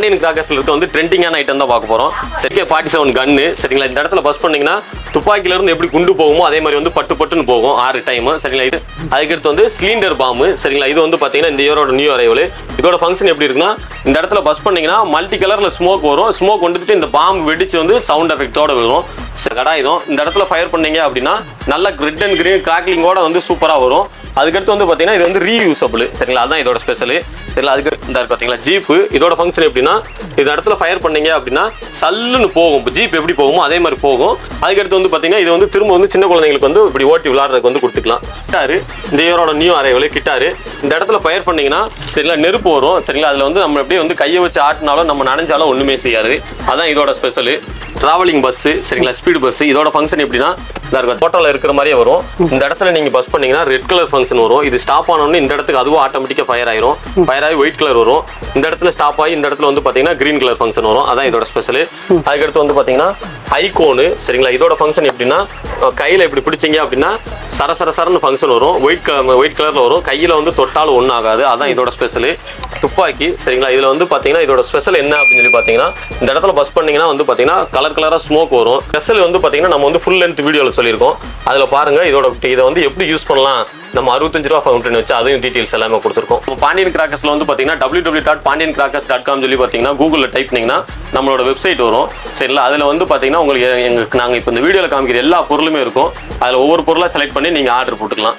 பாண்டியன் கிராக்கர்ஸ்ல இருக்க வந்து ட்ரெண்டிங்கான ஐட்டம் தான் பார்க்க போகிறோம் சரிக்கே ஃபார்ட்டி செவன் கன்னு சரிங்களா இந்த இடத்துல பஸ் பண்ணிங்கன்னா துப்பாக்கிலேருந்து எப்படி குண்டு போகுமோ அதே மாதிரி வந்து பட்டு பட்டுன்னு போகும். ஆறு டைம் சரிங்களா இது அதுக்கடுத்து வந்து சிலிண்டர் பாம்பு சரிங்களா இது வந்து பார்த்தீங்கன்னா இந்த இயரோட நியூ அரைவல் இதோட ஃபங்க்ஷன் எப்படி இருக்குன்னா இந்த இடத்துல பஸ் பண்ணிங்கன்னா மல்டி கலரில் ஸ்மோக் வரும். ஸ்மோக் வந்துட்டு இந்த பாம்பு வெடிச்சு வந்து சவுண்ட் எஃபெக்டோட வரும் சரி, கடாயுதம் இந்த இடத்துல ஃபயர் பண்ணீங்க அப்படின்னா நல்ல ரெட் அண்ட் கிரீன் கிராக்லிங்கோட வந்து சூப்பராக வரும். அதுக்கடுத்து வந்து பார்த்தீங்கன்னா இது வந்து ரீயூசபிள் சரிங்களா அதான் இதோட ஸ்பெஷல் சரிங்களா? அதுக்கு இந்த பார்த்தீங்களா பாத்தீங்களா? ஜீப் இதோட ஃபங்க்ஷன் எப்படின்னா இந்த இடத்துல ஃபயர் பண்ணீங்க அப்படின்னா சல்லுன்னு போகும். ஜீப் எப்படி போகுமோ அதே மாதிரி போகும். அதுக்கடுத்து வந்து பார்த்தீங்கன்னா இது வந்து திரும்ப வந்து சின்ன குழந்தைங்களுக்கு வந்து இப்படி ஓட்டி விளாட்றதுக்கு வந்து கொடுத்துக்கலாம். கிட்டாரு. இந்த இயரோட நியூ அரைவில் கிட்டாரு. இந்த இடத்துல ஃபயர் பண்ணீங்கன்னா சரிங்களா நெருப்பு வரும். சரிங்களா அதில் வந்து நம்ம அப்படியே வந்து கையை வச்சு ஆட்டினாலும் நம்ம நனைஞ்சாலும் ஒன்றுமே செய்யாது. அதான் இதோட ஸ்பெஷலு டிராவலிங் பஸ்ஸு சரிங்களா? ஸ்பீடு பஸ்ஸு இதோட ஃபங்க்ஷன் எப்படின்னா இந்த இருக்க தோட்டத்தில் இருக்கிற மாதிரியே வரும். இந்த இடத்துல நீங்கள் பஸ் பண்ணீங்கன்னா ரெட் கலர் ஃபங்க்ஷன் வரும். இது ஸ்டாப் ஆனோடனே இந்த இடத்துக்கு அதுவும் ஆட்டோமேட்டிக்காக ஃபயர் ஆயிரும். ஃபயர் ஆகி ஒயிட் கலர் வரும். இந்த இடத்துல ஸ்டாப் ஆகி இந்த இடத்துல வந்து பார்த்தீங்கன்னா கிரீன் கலர் ஃபங்க்ஷன் வரும். அதான் இதோட ஸ்பெஷல் அதுக்கடுத்து வந்து பார்த்தீங்கன்னா ஐகோனு சரிங்களா? இதோட ஃபங்க்ஷன் எப்படின்னா கையில் இப்படி பிடிச்சீங்க அப்படின்னா சர சர சரன்னு ஃபங்க்ஷன் வரும். ஒயிட் கலர் ஒயிட் கலரில் வரும். கையில் வந்து தொட்டாலும் ஒன்றும் ஆகாது. அதான் இதோட ஸ்பெஷல் துப்பாக்கி சரிங்களா? இதில் வந்து பார்த்தீங்கன்னா இதோட ஸ்பெஷல் என்ன அப்படின்னு சொல்லி பார்த்தீங்கன்னா இந்த இடத்துல பஸ் பண்ணீங்கன்னா வந்து பார்த்தீங்கன்னா கலர் கலராக ஸ்மோக் வரும். ஸ்பெஷல் வந்து பார்த்தீங்கன்னா நம்ம வந்து ஃபுல் லென்த் வீடியோவில் சொல்லியிருக்கோம். அதில் பாருங்கள் இதோட இதை வந்து எப்படி யூஸ் பண்ணலாம்? நம்ம அறுபத்தஞ்சு ரூபா ஃபவுண்டன் வச்சு அதையும் டீட்டெயில்ஸ் எல்லாமே கொடுத்துருக்கோம். இப்போ பாண்டியன் கிராக்கர்ஸ்ல வந்து பார்த்தீங்கன்னா W W dot Pandian crackers dot com சொல்லி பார்த்தீங்கன்னா கூகுளில் டைப் பண்ணிங்கன்னா நம்மளோட வெப்சைட் வரும். சரிங்களா? அதில் வந்து பார்த்தீங்கன்னா உங்களுக்கு எங்களுக்கு நாங்கள் இப்போ இந்த வீடியோவில் காமிக்கிற எல்லா பொருளுமே இருக்கும். அதில் ஒவ்வொரு பொருளாக செலக்ட் பண்ணி நீங்கள் ஆர்டர் போட்டுக்கலாம்.